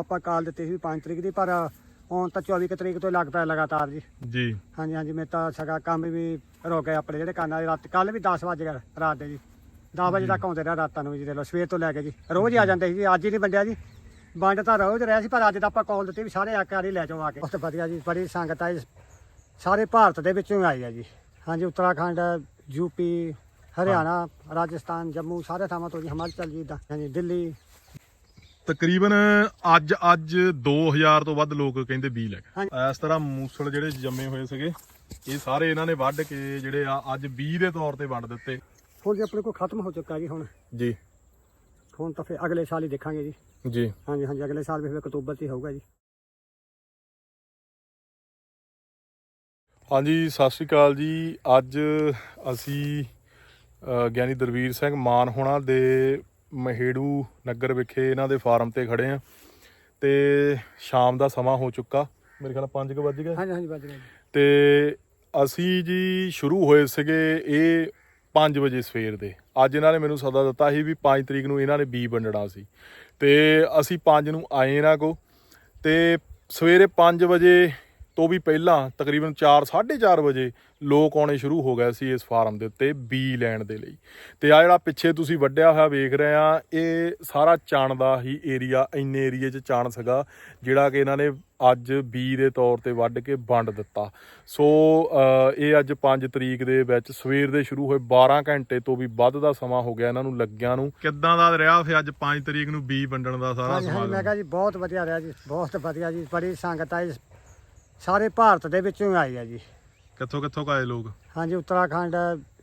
ਆਪਾਂ ਕਾਲ ਦਿੱਤੀ ਸੀ 5 ਤਰੀਕ ਦੀ ਪਰ ਹੁਣ ਤਾਂ 24 ਕੁ ਤਰੀਕ ਤੋਂ ਲੱਗ ਪਿਆ ਲਗਾਤਾਰ ਜੀ। ਜੀ। ਹਾਂਜੀ ਹਾਂਜੀ ਮੇਰੇ ਤਾਂ ਸਗਾ ਕੰਮ ਵੀ ਰੁਕ ਗਏ ਆਪਣੇ ਜਿਹੜੇ ਕੰਨਾਂ ਦੇ ਰਾਤ ਕੱਲ ਵੀ 10 ਵਜੇ ਰਾਤ ਦੇ ਜੀ। 10 ਵਜੇ ਤੱਕ ਆਉਂਦੇ ਰਹੇ ਰਾਤਾਂ ਨੂੰ ਜੀ ਦੇ ਲੋ ਸਵੇਰ ਤੋਂ ਲੈ ਕੇ ਜੀ। ਰੋਜ਼ ਹੀ ਆ ਜਾਂਦੇ ਸੀ ਜੀ ਅੱਜ ਹੀ ਨਹੀਂ ਵੰਡਿਆ ਜੀ। ਵੰਡ ਤਾਂ ਰੋਜ਼ ਰਿਹਾ ਸੀ ਪਰ ਅੱਜ ਤਾਂ ਆਪਾਂ ਕਾਲ ਦਿੱਤੀ ਵੀ ਸਾਰੇ ਆ ਕੇ ਆਰੀ ਲੈ ਜਾਓ ਆ ਕੇ। ਬਹੁਤ ਵਧੀਆ ਜੀ ਬੜੀ ਸੰਗਤ ਆ ਜੀ। ਸਾਰੇ ਭਾਰਤ ਦੇ ਵਿੱਚੋਂ ਆਈ ਆ ਜੀ। ਹਾਂਜੀ ਉੱਤਰਾਖੰਡ ਯੂਪੀ ਹਰਿਆਣਾ ਰਾਜਸਥਾਨ ਜੰਮੂ ਸਾਰੇ ਥਾਵਾਂ ਤੋਂ ਜੀ ਹਿਮਾਚਲ ਜੀ ਦਾ ਹਾਂਜੀ ਦਿੱਲੀ ਤਕਰੀਬਨ ਅੱਜ ਅੱਜ 2000 ਤੋਂ ਵੱਧ ਲੋਕ ਕਹਿੰਦੇ ਬੀ ਲੈ ਗਏ ਇਸ ਤਰ੍ਹਾਂ ਮੂਸਲ ਜਿਹੜੇ ਜੰਮੇ ਹੋਏ ਸੀਗੇ ਇਹ ਸਾਰੇ ਇਹਨਾਂ ਨੇ ਵੱਢ ਕੇ ਜਿਹੜੇ ਆ ਅੱਜ ਬੀ ਦੇ ਤੌਰ ਤੇ ਵੰਡ ਦਿੱਤੇ। ਹੁਣ ਜੀ ਆਪਣੇ ਕੋਲ ਖਤਮ ਹੋ ਚੁੱਕਾ ਜੀ ਹੁਣ। ਜੀ। ਹੁਣ ਤਾਂ ਫਿਰ ਅਗਲੇ ਸਾਲ ਹੀ ਦੇਖਾਂਗੇ ਜੀ। ਜੀ। ਹਾਂਜੀ ਹਾਂਜੀ ਅਗਲੇ ਸਾਲ ਵੀ ਫਿਰ ਅਕਤੂਬਰ 'ਚ ਹੋਊਗਾ ਜੀ। ਹਾਂਜੀ ਸਤਿ ਸ਼੍ਰੀ ਅਕਾਲ ਜੀ। ਅੱਜ ਅਸੀਂ ਗਿਆਨੀ ਦਰਵੀਰ ਸਿੰਘ ਮਾਨ ਹੋਣਾ ਦੇ ਮਹੇੜੂ ਨਗਰ ਵਿਖੇ ਇਹਨਾਂ ਦੇ ਫਾਰਮ ਤੇ ਖੜੇ ਆ ਤੇ ਸ਼ਾਮ ਦਾ ਸਮਾਂ ਹੋ ਚੁੱਕਾ। ਮੇਰੇ ਖਿਆਲ 5 ਵਜੇ ਗਏ। ਹਾਂਜੀ ਹਾਂਜੀ ਵੱਜ ਗਿਆ ਜੀ। ਤੇ ਅਸੀਂ ਜੀ ਸ਼ੁਰੂ ਹੋਏ ਸੀਗੇ ਇਹ 5 ਵਜੇ ਸਵੇਰ ਦੇ। ਅੱਜ ਇਹਨਾਂ ਨੇ ਮੈਨੂੰ ਸੱਦਾ ਦਿੱਤਾ ਸੀ ਵੀ 5 ਤਰੀਕ ਨੂੰ ਇਹਨਾਂ ਨੇ ਬੀ ਵੰਡਣਾ ਸੀ। ਤੇ ਅਸੀਂ 5 ਨੂੰ ਆਏ ਇਹਨਾਂ ਕੋ ਤੇ ਸਵੇਰੇ 5 ਵਜੇ ਤੋਂ ਵੀ ਪਹਿਲਾਂ ਤਕਰੀਬਨ 4 4:30 ਵਜੇ ਲੋਕ ਆਉਣੇ ਸ਼ੁਰੂ ਹੋ ਗਏ ਸੀ ਇਸ ਫਾਰਮ ਦੇ ਉੱਤੇ ਬੀ ਲੈਣ ਦੇ ਲਈ। ਤੇ ਆ ਜਿਹੜਾ ਪਿੱਛੇ ਤੁਸੀਂ ਵੱਡਿਆ ਹੋਇਆ ਵੇਖ ਰਹੇ ਆ ਇਹ ਸਾਰਾ ਚਣ ਦਾ ਹੀ ਏਰੀਆ ਇੰਨੇ ਏਰੀਏ 'ਚ ਚਣ ਸੀਗਾ ਜਿਹੜਾ ਕਿ ਇਹਨਾਂ ਨੇ ਅੱਜ ਬੀ ਦੇ ਤੌਰ ਤੇ ਵੱਢ ਕੇ ਵੰਡ ਦਿੱਤਾ। ਸੋ ਇਹ ਅੱਜ 5 ਤਰੀਕ ਦੇ ਵਿੱਚ ਸਵੇਰ ਦੇ ਸ਼ੁਰੂ ਹੋਏ 12 ਘੰਟੇ ਤੋਂ ਵੀ ਵੱਧ ਦਾ ਸਮਾਂ ਹੋ ਗਿਆ ਇਹਨਾਂ ਨੂੰ ਲੱਗਿਆਂ ਨੂੰ। ਕਿੱਦਾਂ ਦਾ ਰਿਹਾ ਫਿਰ ਅੱਜ 5 ਤਰੀਕ ਨੂੰ ਬੀ ਵੰਡਣ ਦਾ ਸਾਰਾ ਹਾਂਜੀ ਮੈਂ ਕਿਹਾ ਜੀ ਬਹੁਤ ਵਧੀਆ ਰਿਹਾ ਜੀ ਬਹੁਤ ਵਧੀਆ ਜੀ ਬੜੀ ਸੰਗਤ ਆ ਜੀ ਸਾਰੇ ਭਾਰਤ ਦੇ ਵਿੱਚੋਂ ਆਈ ਆ ਜੀ। ਕਿੱਥੋਂ ਕਿੱਥੋਂ ਕਾਏ ਲੋਕ? ਹਾਂਜੀ ਉੱਤਰਾਖੰਡ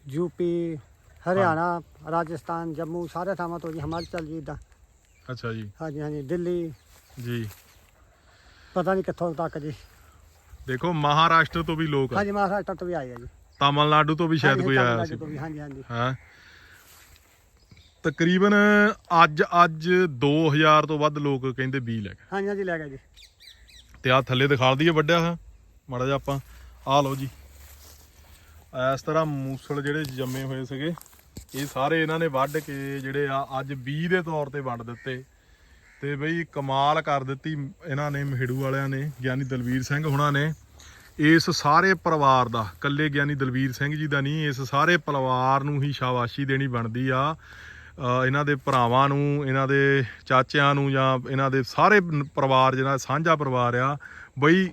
ਯੂਪੀ ਹਰਿਆਣਾ ਰਾਜਸਥਾਨ ਜੰਮੂ ਸਾਰੇ ਥਾਵਾਂ ਤੋਂ ਜੀ ਹਿਮਾਚਲ ਜੀ ਦਾ ਅੱਛਾ ਜੀ। ਹਾਂਜੀ ਹਾਂਜੀ ਦਿੱਲੀ। ਜੀ। ਪਤਾ ਨਹੀਂ ਕਿੱਥੋਂ ਤੱਕ ਜੀ। ਦੇਖੋ ਮਹਾਰਾਸ਼ਟਰ ਤੋਂ ਵੀ ਲੋਕ ਆ। ਹਾਂਜੀ ਮਹਾਰਾਸ਼ਟਰ ਤੋਂ ਵੀ ਆਏ ਆ ਜੀ। ਤਾਮਿਲਨਾਡੂ ਤੋਂ ਵੀ ਸ਼ਾਇਦ ਹਾਂਜੀ, ਕੋਈ ਆਇਆ ਤਾਮਿਲਨਾਡੂ ਸੀ। ਤੋਂ ਵੀ, ਹਾਂਜੀ ਹਾਂਜੀ। ਹਾਂ। ਤਕਰੀਬਨ ਅੱਜ ਅੱਜ 2000 ਤੋਂ ਵੱਧ ਲੋਕ ਕਹਿੰਦੇ ਬੀ ਲੈ ਗਏ। ਹਾਂਜੀ ਹਾਂਜੀ ਲੈ ਗਏ ਜੀ। ਤੇ ਆ ਥੱਲੇ ਦਿਖਾ ਦਈਏ ਵੱਡਿਆ ਹੋਇਆ ਮਾੜਾ ਜਿਹਾ ਆਪਾਂ ਆ ਲਓ ਜੀ। ਇਸ ਤਰ੍ਹਾਂ ਮੂਸਲ ਜਿਹੜੇ ਜੰਮੇ ਹੋਏ ਸੀਗੇ, ਇਹ ਸਾਰੇ ਇਹਨਾਂ ਨੇ ਵੱਢ ਕੇ ਜਿਹੜੇ ਆ ਅੱਜ 20 ਦੇ ਤੌਰ ਤੇ ਵੰਡ ਦਿੱਤੇ। ਤੇ ਬਈ ਕਮਾਲ ਕਰ ਦਿੱਤੀ ਇਹਨਾਂ ਨੇ, ਮਹਿੜੂ ਵਾਲਿਆਂ ਨੇ, ਗਿਆਨੀ ਦਲਵੀਰ ਸਿੰਘ ਹੁਣਾਂ ਨੇ। ਇਸ ਸਾਰੇ ਪਰਿਵਾਰ ਦਾ ਕੱਲੇ ਗਿਆਨੀ ਦਲਵੀਰ ਸਿੰਘ ਜੀ ਦਾ ਨਹੀਂ, ਇਸ ਸਾਰੇ ਪਰਿਵਾਰ ਨੂੰ ਹੀ ਸ਼ਾਬਾਸ਼ੀ ਦੇਣੀ ਬਣਦੀ ਆ। ਇਹਨਾਂ ਦੇ ਭਰਾਵਾਂ ਨੂੰ ਇਹਨਾਂ ਦੇ ਚਾਚਿਆਂ ਨੂੰ ਜਾਂ ਇਹਨਾਂ ਦੇ ਸਾਰੇ ਪਰਿਵਾਰ ਜਿਹੜਾ ਸਾਂਝਾ ਪਰਿਵਾਰ ਆ ਬਈ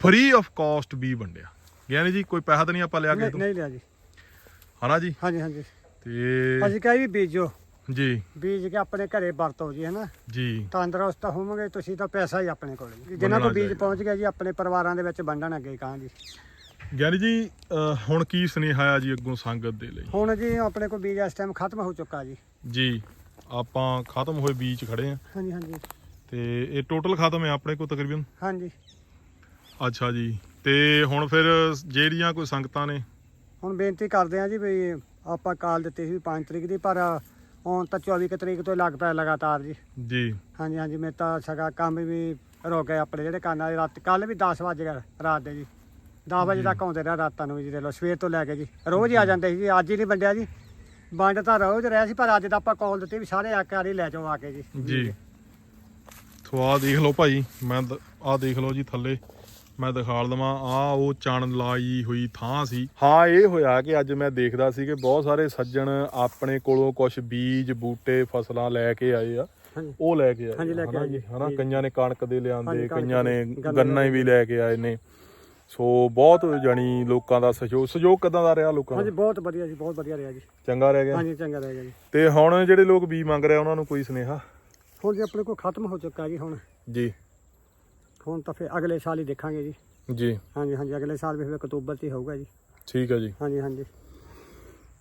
ਫ੍ਰੀ ਆਫ ਕਾਸਟ ਵੀ ਵੰਡਿਆ। ਗਿਆਨੀ ਜੀ ਕੋਈ ਪੈਸਾ ਤਾਂ ਨਹੀਂ ਆਪਾਂ ਲਿਆ ਕੇ ਨਹੀਂ ਨਹੀਂ ਲਿਆ ਜੀ। ਹਨਾ ਜੀ? ਹਾਂਜੀ ਹਾਂਜੀ। ਤੇ ਅਸੀਂ ਕਹੀ ਵੀ ਬੀਜੋ। ਜੀ। ਬੀਜ ਕੇ ਆਪਣੇ ਘਰੇ ਵਰਤੋ ਜੀ ਹਨਾ? ਜੀ। ਤੰਦਰੁਸਤ ਹੋਵੋਗੇ ਤੁਸੀਂ ਤਾਂ ਪੈਸਾ ਹੀ ਆਪਣੇ ਕੋਲ ਜੀ। ਜਿਨ੍ਹਾਂ ਵੰਡਣਾ ਕੋਲ ਬੀਜ। ਪਹੁੰਚ ਗਿਆ ਜੀ ਆਪਣੇ ਪਰਿਵਾਰਾਂ ਦੇ ਵਿੱਚ ਵੰਡਣ ਅੱਗੇ ਕਾਂ ਜੀ। ਗਿਆਨੀ ਜੀ ਹੁਣ ਕੀ ਸੁਨੇਹਾ ਆ ਜੀ ਅੱਗੋਂ ਸੰਗਤ ਦੇ ਲਈ? ਹੁਣ ਜੀ ਆਪਣੇ ਕੋਲ ਬੀਜ ਇਸ ਟਾਈਮ ਖਤਮ ਹੋ ਚੁੱਕਾ ਜੀ। ਜੀ ਆਪਾਂ ਖਤਮ ਹੋਏ ਬੀਚ ਖੜੇ ਆ। ਹਾਂਜੀ ਹਾਂਜੀ। ਤੇ ਇਹ ਟੋਟਲ ਖਤਮ ਹੈ ਆਪਣੇ ਕੋਲ ਤਕਰੀਬਨ? ਹਾਂਜੀ। ਅੱਛਾ ਜੀ ਤੇ ਹੁਣ ਫਿਰ ਜਿਹੜੀਆਂ ਕੋਈ ਸੰਗਤਾਂ ਨੇ? ਹੁਣ ਬੇਨਤੀ ਕਰਦੇ ਆ ਜੀ ਵੀ ਆਪਾਂ ਕਾਲ ਦਿੱਤੀ ਸੀ 5 ਤਰੀਕ ਦੀ ਪਰ ਹੁਣ ਤਾਂ 24 ਕੁ ਤਰੀਕ ਤੋਂ ਲੱਗ ਪਿਆ ਲਗਾਤਾਰ ਜੀ। ਜੀ। ਹਾਂਜੀ ਹਾਂਜੀ ਮੇਰੇ ਤਾਂ ਸਗਾ ਕੰਮ ਵੀ ਰੁਕ ਆਪਣੇ ਜਿਹੜੇ ਕੰਨਾਂ ਦੇ ਰਾਤ ਕੱਲ ਵੀ 10 ਵਜੇ ਰਾਤ ਦੇ ਜੀ। 10 ਵਜੇ ਤੱਕ ਆਉਂਦੇ ਰਹੇ ਰਾਤਾਂ ਨੂੰ ਜੀ ਦੇ ਲੋ ਸਵੇਰ ਤੋਂ ਲੈ ਕੇ ਜੀ। ਰੋਜ਼ ਹੀ ਆ ਜਾਂਦੇ ਸੀ ਜੀ ਅੱਜ ਹੀ ਨਹੀਂ ਵੰਡਿਆ ਜੀ। ਵੰਡ ਤਾਂ ਰੋਜ਼ ਰਿਹਾ ਸੀ ਪਰ ਅੱਜ ਤਾਂ ਆਪਾਂ ਕਾਲ ਦਿੱਤੀ ਵੀ ਸਾਰੇ ਆ ਕੇ ਆਰੀ ਲੈ ਜਾਓ ਆ ਕੇ ਜੀ। ਜੀ। ਆਹ ਦੇਖ ਲਓ ਭਾਈ ਮੈਂ ਆਹ ਦੇਖ ਲਓ ਜੀ ਥੱਲੇ ਮੈਂ ਦਿਖਾ ਦਵਾਂ ਆ ਉਹ ਚਣ ਲਾਈ ਹੋਈ ਥਾਂ ਸੀ। ਹਾਂ ਇਹ ਹੋਇਆ ਕਿ ਅੱਜ ਮੈਂ ਦੇਖਦਾ ਸੀ ਕਿ ਬਹੁਤ ਸਾਰੇ ਸੱਜਣ ਆਪਣੇ ਕੋਲੋਂ ਕੁਝ ਬੀਜ ਬੂਟੇ ਫਸਲਾਂ ਲੈ ਕੇ ਆਏ ਆ। ਉਹ ਲੈ ਕੇ ਆਏ ਹਾਂਜੀ, ਲੈ ਕੇ ਹਨਾ। ਕਈਆਂ ਨੇ ਕਣਕ ਦੇ ਲਿਆਂਦੇ ਕਈਆਂ ਨੇ ਗੰਨੇ। ਵੀ ਲੈ ਕੇ ਆਏ ਨੇ। ਸੋ ਬਹੁਤ ਜਾਣੀ ਲੋਕਾਂ ਦਾ ਸਹਿਯੋਗ ਸਹਿਯੋਗ ਕਿਦਾਂ ਦਾ ਰਿਹਾ ਲੋਕਾਂ ਹਾਂਜੀ ਦਾ ਬਹੁਤ ਵਧੀਆ ਜੀ ਬਹੁਤ ਵਧੀਆ ਰਿਹਾ ਜੀ। ਚੰਗਾ ਰਹਿ ਗਿਆ? ਹਾਂਜੀ ਚੰਗਾ ਰਹੇਗਾ ਜੀ। ਤੇ ਹੁਣ ਜਿਹੜੇ ਲੋਕ ਬੀ ਮੰਗ ਰਹੇ ਆ, ਉਹਨਾਂ ਨੂੰ ਕੋਈ ਸੁਨੇਹਾ? ਹੁਣ ਜੀ ਆਪਣੇ ਕੋਲ ਖਤਮ ਹੋ ਚੁੱਕਾ ਜੀ ਹੁਣ। ਜੀ। ਹੁਣ ਤਾਂ ਫਿਰ ਅਗਲੇ ਸਾਲ ਹੀ ਦੇਖਾਂਗੇ ਜੀ। ਜੀ। ਹਾਂਜੀ ਹਾਂਜੀ ਅਗਲੇ ਸਾਲ ਵੀ ਫਿਰ ਅਕਤੂਬਰ 'ਚ ਹੀ ਹੋਊਗਾ ਜੀ। ਠੀਕ ਹੈ ਜੀ। ਹਾਂਜੀ ਹਾਂਜੀ।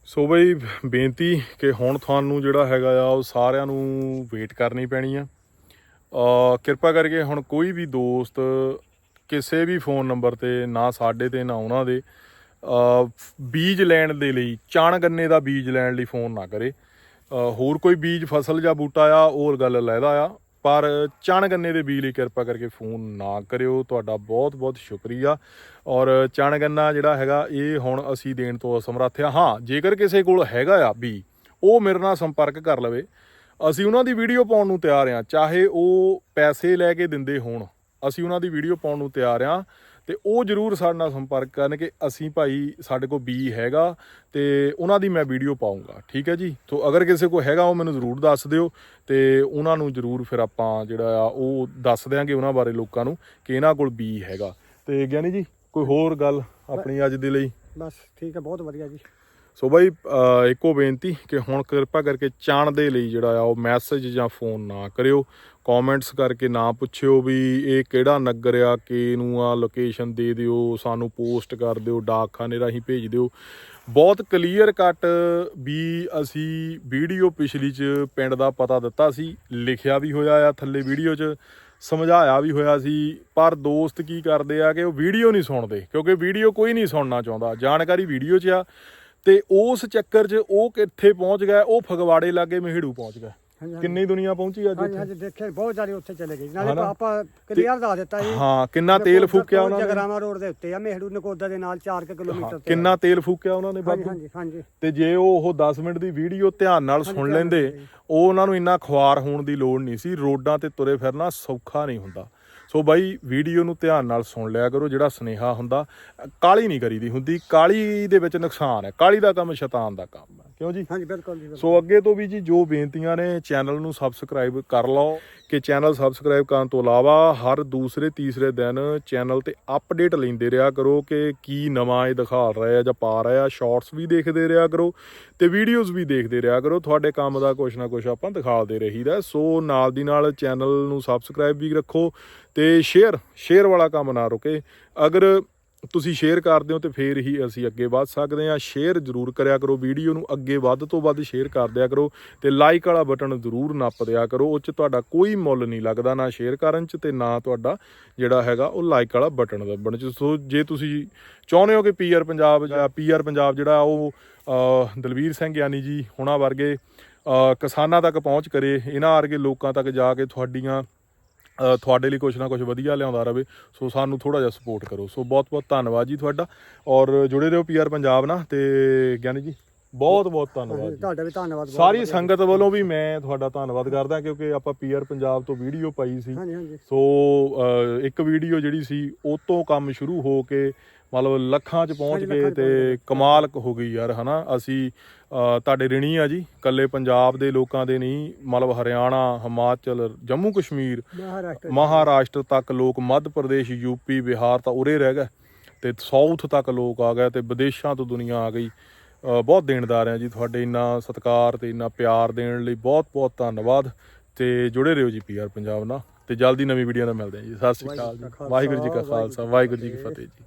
ਸੋ ਬਈ ਬੇਨਤੀ ਕਿ ਹੁਣ ਤੁਹਾਨੂੰ ਜਿਹੜਾ ਹੈਗਾ ਆ ਉਹ ਸਾਰਿਆਂ ਨੂੰ ਵੇਟ ਕਰਨੀ ਪੈਣੀ ਆ। ਅ ਕਿਰਪਾ ਕਰਕੇ ਹੁਣ ਕੋਈ ਵੀ ਦੋਸਤ ਕਿਸੇ ਵੀ ਫੋਨ ਨੰਬਰ ਤੇ, ਨਾ ਸਾਡੇ ਤੇ, ਨਾ ਉਹਨਾਂ ਦੇ ਬੀਜ ਲੈਣ ਦੇ ਲਈ, ਚਾਣ ਗੰਨੇ ਦਾ ਬੀਜ ਲੈਣ ਲਈ ਫੋਨ ਨਾ ਕਰੇ। ਹੋਰ ਕੋਈ ਬੀਜ, ਫਸਲ ਜਾਂ ਬੂਟਾ ਆ ਉਹ ਗੱਲ ਲੈਦਾ ਆ। ਪਰ ਚਣ ਗੰਨੇ ਦੇ ਬੀਜ ਲਈ ਕਿਰਪਾ ਕਰਕੇ ਫੋਨ ਨਾ ਕਰਿਓ। ਤੁਹਾਡਾ ਬਹੁਤ ਬਹੁਤ ਸ਼ੁਕਰੀਆ। ਔਰ ਚਣ ਗੰਨਾ ਜਿਹੜਾ ਹੈਗਾ, ਇਹ ਹੁਣ ਅਸੀਂ ਦੇਣ ਤੋਂ ਅਸਮਰੱਥ ਆ। ਹਾਂ, ਜੇਕਰ ਕਿਸੇ ਕੋਲ ਹੈਗਾ ਆ ਬੀ, ਉਹ ਮੇਰੇ ਨਾਲ ਸੰਪਰਕ ਕਰ ਲਵੇ। ਅਸੀਂ ਉਹਨਾਂ ਦੀ ਵੀਡੀਓ ਪਾਉਣ ਨੂੰ ਤਿਆਰ ਆ, ਚਾਹੇ ਉਹ ਪੈਸੇ ਲੈ ਕੇ ਦਿੰਦੇ ਹੋਣ। ਅਸੀਂ ਉਹਨਾਂ ਦੀ ਵੀਡੀਓ ਪਾਉਣ ਨੂੰ ਤਿਆਰ ਆ ਤੇ ਉਹ ਜਰੂਰ ਸਾਡੇ ਨਾਲ ਸੰਪਰਕ ਕਰਨ ਕਿ ਅਸੀਂ ਭਾਈ ਸਾਡੇ ਕੋਲ ਬੀ ਹੈਗਾ ਤੇ ਉਹਨਾਂ ਦੀ ਮੈਂ ਵੀਡੀਓ ਪਾਉਂਗਾ ਠੀਕ ਹੈ ਜੀ? ਸੋ ਅਗਰ ਕਿਸੇ ਕੋਲ ਹੈਗਾ ਉਹ ਮੈਨੂੰ ਜ਼ਰੂਰ ਦੱਸ ਦਿਓ ਤੇ ਉਹਨਾਂ ਨੂੰ ਜਰੂਰ ਫਿਰ ਆਪਾਂ ਜਿਹੜਾ ਆ ਉਹ ਦੱਸ ਦਿਆਂਗੇ ਉਹਨਾਂ ਬਾਰੇ ਲੋਕਾਂ ਨੂੰ ਕਿ ਇਹਨਾਂ ਕੋਲ ਬੀ ਹੈਗਾ। ਤੇ ਗਿਆਨੀ ਜੀ ਕੋਈ ਹੋਰ ਗੱਲ ਆਪਣੀ ਅੱਜ ਦੇ ਲਈ? ਬਸ ਠੀਕ ਹੈ ਬਹੁਤ ਵਧੀਆ ਜੀ। ਸੋ ਬਾਈ ਇੱਕੋ ਬੇਨਤੀ ਕਿ ਹੁਣ ਕਿਰਪਾ ਕਰਕੇ ਚਾਣ ਦੇ ਲਈ ਜਿਹੜਾ ਆ ਉਹ ਮੈਸੇਜ ਜਾਂ ਫੋਨ ਨਾ ਕਰਿਓ। ਕਮੈਂਟਸ ਕਰਕੇ ਨਾ ਪੁੱਛਿਓ ਵੀ ਇਹ ਕਿਹੜਾ ਨਗਰ ਆ ਕਿ ਨੂੰ ਆ ਲੋਕੇਸ਼ਨ ਦੇ ਦਿਓ, ਸਾਨੂੰ ਪੋਸਟ ਕਰ ਦਿਓ, ਡਾਕਖਾਨੇ ਰਾਹੀਂ ਭੇਜ ਦਿਓ। ਬਹੁਤ ਕਲੀਅਰ ਕੱਟ ਵੀ ਅਸੀਂ ਵੀਡੀਓ ਪਿਛਲੀ ਚ ਪਿੰਡ ਦਾ ਪਤਾ ਦਿੱਤਾ ਸੀ, ਲਿਖਿਆ ਵੀ ਹੋਇਆ ਆ ਥੱਲੇ ਵੀਡੀਓ 'ਚ, ਸਮਝਾਇਆ ਵੀ ਹੋਇਆ ਸੀ, ਪਰ ਦੋਸਤ ਕੀ ਕਰਦੇ ਆ ਕਿ ਉਹ ਵੀਡੀਓ ਨਹੀਂ ਸੁਣਦੇ, ਕਿਉਂਕਿ ਵੀਡੀਓ ਕੋਈ ਨਹੀਂ ਸੁਣਨਾ ਚਾਹੁੰਦਾ, ਜਾਣਕਾਰੀ ਵੀਡੀਓ 'ਚ ਆ, ਤੇ ਉਸ ਚੱਕਰ 'ਚ ਉਹ ਕਿੱਥੇ ਪਹੁੰਚ ਗਿਆ, ਉਹ ਫਗਵਾੜੇ ਲਾਗੇ ਮਹਿੜੂ ਪਹੁੰਚ ਗਿਆ। ਹਾਂਜੀ, ਹਾਂਜੀ। ਕਿੰਨੀ ਦੁਨੀਆ ਪਹੁੰਚੀ ਅੱਜ ਹਾਂਜੀ ਉੱਥੇ ਹਾਂਜੀ ਦੇਖੇ ਬਹੁਤ ਜ਼ਿਆਦਾ ਉੱਥੇ ਚਲੇ ਗਏ। ਹਨਾ? ਨਾਲੇ ਆਪਾਂ ਕਲੀਅਰ ਦੱਸ ਦਿੱਤਾ ਜੀ। ਹਾਂ ਕਿੰਨਾ ਤੇਲ ਨਕੋਦਰ ਫੂਕਿਆ ਤੋਂ ਉਹਨਾਂ ਨੇ? ਜਗਰਾਵਾਂ ਰੋਡ ਦੇ ਉੱਤੇ ਆ ਮਹਿੜੂ ਨਕੋਦਰ ਦੇ ਨਾਲ 4 ਕਿਲੋਮੀਟਰ ਤੇ ਕਿੰਨਾ ਤੇਲ ਫੂਕਿਆ ਉਹਨਾਂ ਨੇ ਹਾਂਜੀ ਬਾਬੂ ਹਾਂਜੀ ਹਾਂਜੀ। ਤੇ ਜੇ ਉਹ ਉਹ 10 ਮਿੰਟ ਦੀ ਵੀਡੀਓ ਧਿਆਨ ਨਾਲ ਸੁਣ ਲੈਂਦੇ। ਉਹ ਉਹਨਾਂ ਨੂੰ ਇੰਨਾ ਖੁਆਰ ਹੋਣ ਦੀ ਲੋੜ ਨਹੀਂ ਸੀ। ਰੋਡਾਂ ਤੇ ਤੁਰੇ ਫਿਰਨਾ ਸੌਖਾ ਨਹੀਂ ਹੁੰਦਾ। ਸੋ ਬਾਈ ਵੀਡੀਓ ਨੂੰ ਧਿਆਨ ਨਾਲ ਸੁਣ ਲਿਆ ਕਰੋ ਜਿਹੜਾ ਸਨੇਹਾ ਹੁੰਦਾ ਕਾਲੀ ਨਹੀਂ ਕਰੀਦੀ ਹੁੰਦੀ। ਕਾਲੀ ਦੇ ਵਿੱਚ ਨੁਕਸਾਨ ਹੈ। ਕਾਲੀ ਦਾ ਕੰਮ ਸ਼ੈਤਾਨ ਦਾ ਕੰਮ। ਹੈ ਕਿਉਂ ਜੀ? ਹਾਂਜੀ ਬਿਲਕੁਲ ਜੀ। ਸੋ ਅੱਗੇ ਤੋਂ ਵੀ ਜੀ ਜੋ ਬੇਨਤੀਆਂ ਨੇ ਚੈਨਲ ਨੂੰ ਸਬਸਕ੍ਰਾਈਬ ਕਰ ਲਓ ਕਿ ਚੈਨਲ ਸਬਸਕ੍ਰਾਈਬ ਕਰਨ ਤੋਂ ਇਲਾਵਾ ਹਰ ਦੂਸਰੇ ਤੀਸਰੇ ਦਿਨ ਚੈਨਲ ਤੇ ਅਪਡੇਟ ਲੈਂਦੇ ਰਿਹਾ ਕਰੋ ਕਿ ਕੀ ਨਵਾਂ ਇਹ ਦਿਖਾ ਰਿਹਾ ਜਾਂ ਪਾ ਰਿਹਾ ਸ਼ਾਰਟਸ ਵੀ ਦੇਖਦੇ ਰਿਹਾ ਕਰੋ ਤੇ ਵੀਡੀਓਜ਼ ਵੀ ਦੇਖਦੇ ਰਿਹਾ ਕਰੋ। ਤੁਹਾਡੇ ਕੰਮ ਦਾ ਕੁਛ ਨਾ ਕੁਛ ਆਪਾਂ ਦਿਖਾਉਂਦੇ ਰਹੀਦਾ। ਸੋ ਨਾਲ ਦੀ ਨਾਲ ਚੈਨਲ ਨੂੰ ਸਬਸਕ੍ਰਾਈਬ ਵੀ ਰੱਖੋ ਤੇ ਸ਼ੇਅਰ ਸ਼ੇਅਰ ਵਾਲਾ ਕੰਮ ਨਾ ਰੁਕੇ। ਅਗਰ ਤੁਸੀਂ ਸ਼ੇਅਰ ਕਰਦੇ ਹੋ ਤੇ ਫੇਰ ਹੀ ਅਸੀਂ ਅੱਗੇ ਵੱਧ ਸਕਦੇ ਹਾਂ। ਸ਼ੇਅਰ ਜ਼ਰੂਰ ਕਰਿਆ ਕਰੋ ਵੀਡੀਓ ਨੂੰ ਅੱਗੇ ਵੱਧ ਤੋਂ ਵੱਧ ਸ਼ੇਅਰ ਕਰ ਦਿਆ ਕਰੋ ਤੇ ਲਾਈਕ ਵਾਲਾ ਬਟਨ ਜ਼ਰੂਰ ਨੱਪ ਦਿਆ ਕਰੋ ਉਹ 'ਚ ਤੁਹਾਡਾ ਕੋਈ ਮੁੱਲ ਨਹੀਂ ਲੱਗਦਾ ਨਾ ਸ਼ੇਅਰ ਕਰਨ 'ਚ ਤੇ ਨਾ ਤੁਹਾਡਾ ਜਿਹੜਾ ਹੈਗਾ ਉਹ ਲਾਈਕ ਵਾਲਾ ਬਟਨ ਦੱਬਣ 'ਚ। ਸੋ ਜੇ ਤੁਸੀਂ ਚਾਹੁੰਦੇ ਹੋ ਕਿ ਪੀਆਰ ਪੰਜਾਬ ਜਾਂ ਪੀਆਰ ਪੰਜਾਬ ਜਿਹੜਾ ਉਹ ਅਹ, ਦਲਵੀਰ ਸਿੰਘ ਗਿਆਨੀ ਜੀ ਹੁਣਾਂ ਵਰਗੇ ਕਿਸਾਨਾਂ ਤੱਕ ਪਹੁੰਚ ਕਰੇ ਇਹਨਾਂ ਵਰਗੇ ਲੋਕਾਂ ਤੱਕ ਜਾ ਕੇ ਤੁਹਾਡੀਆਂ ਤੁਹਾਡੇ ਲਈ ਕੁਝ ਨਾ ਕੁਝ ਵਧੀਆ ਲਿਆਉਂਦਾ ਰਵੇ। ਸੋ ਸਾਨੂੰ ਥੋੜਾ ਜਿਹਾ ਸਪੋਰਟ ਕਰੋ। ਸੋ ਬਹੁਤ ਬਹੁਤ ਧੰਨਵਾਦ ਜੀ ਤੁਹਾਡਾ। ਔਰ ਜੁੜੇ ਰਹੋ ਪੀਆਰ ਪੰਜਾਬ ਨਾਲ ਤੇ ਗਿਆਨੀ ਜੀ ਬਹੁਤ ਬਹੁਤ ਧੰਨਵਾਦ ਤੁਹਾਡਾ ਵੀ ਧੰਨਵਾਦ ਸਾਰੀ। ਸੰਗਤ ਵੱਲੋਂ ਵੀ ਮੈਂ ਤੁਹਾਡਾ ਧੰਨਵਾਦ ਕਰਦਾ ਕਿਉਂਕਿ ਆਪਾਂ ਪੀਆਰ ਪੰਜਾਬ ਤੋਂ ਵੀਡੀਓ ਪਾਈ ਸੀ। ਸੋ ਇੱਕ ਵੀਡੀਓ ਜਿਹੜੀ ਸੀ ਉਹ ਤੋਂ ਕੰਮ ਸ਼ੁਰੂ ਹੋ ਕੇ ਮਤਲਬ ਲੱਖਾਂ ਚ ਪਹੁੰਚ ਗਏ ਤੇ। ਕਮਾਲ ਹੋ ਗਈ ਯਾਰ ਹਨਾ? ਅਸੀਂ ਤੁਹਾਡੇ ਰਿਣੀ ਆ ਜੀ ਕੱਲੇ ਪੰਜਾਬ ਦੇ ਲੋਕਾਂ ਦੇ ਨਹੀਂ ਮਤਲਬ ਹਰਿਆਣਾ ਹਿਮਾਚਲ ਜੰਮੂ ਕਸ਼ਮੀਰ ਮਹਾਰਾਸ਼ਟਰ ਤੱਕ ਲੋਕ ਮੱਧ ਪ੍ਰਦੇਸ਼ ਯੂਪੀ ਬਿਹਾਰ ਤਾਂ ਉਰੇ ਰਹਿ ਗਏ ਤੇ ਸਾਊਥ ਤੱਕ ਲੋਕ ਆ ਗਏ ਤੇ ਵਿਦੇਸ਼ਾਂ ਤੋਂ ਦੁਨੀਆ ਆ ਗਈ। ਬਹੁਤ ਦੇਣਦਾਰ ਆ ਜੀ ਤੁਹਾਡੇ ਇੰਨਾ ਸਤਿਕਾਰ ਤੇ ਇੰਨਾ ਪਿਆਰ ਦੇਣ ਲਈ ਬਹੁਤ ਬਹੁਤ ਧੰਨਵਾਦ ਤੇ ਜੁੜੇ ਰਹੋ ਜੀ ਪੀਆਰ ਪੰਜਾਬ ਨਾਲ ਤੇ ਜਲਦੀ ਨਵੀਂ ਵੀਡੀਓ ਨਾਲ ਮਿਲਦੇ ਹਾਂ ਜੀ। ਸਤਿ ਸ਼੍ਰੀ ਅਕਾਲ ਜੀ ਵਾਹਿਗੁਰੂ ਜੀ ਕਾ ਖਾਲਸਾ ਵਾਹਿਗੁਰੂ ਜੀ ਕੀ ਫਤਿਹ ਜੀ।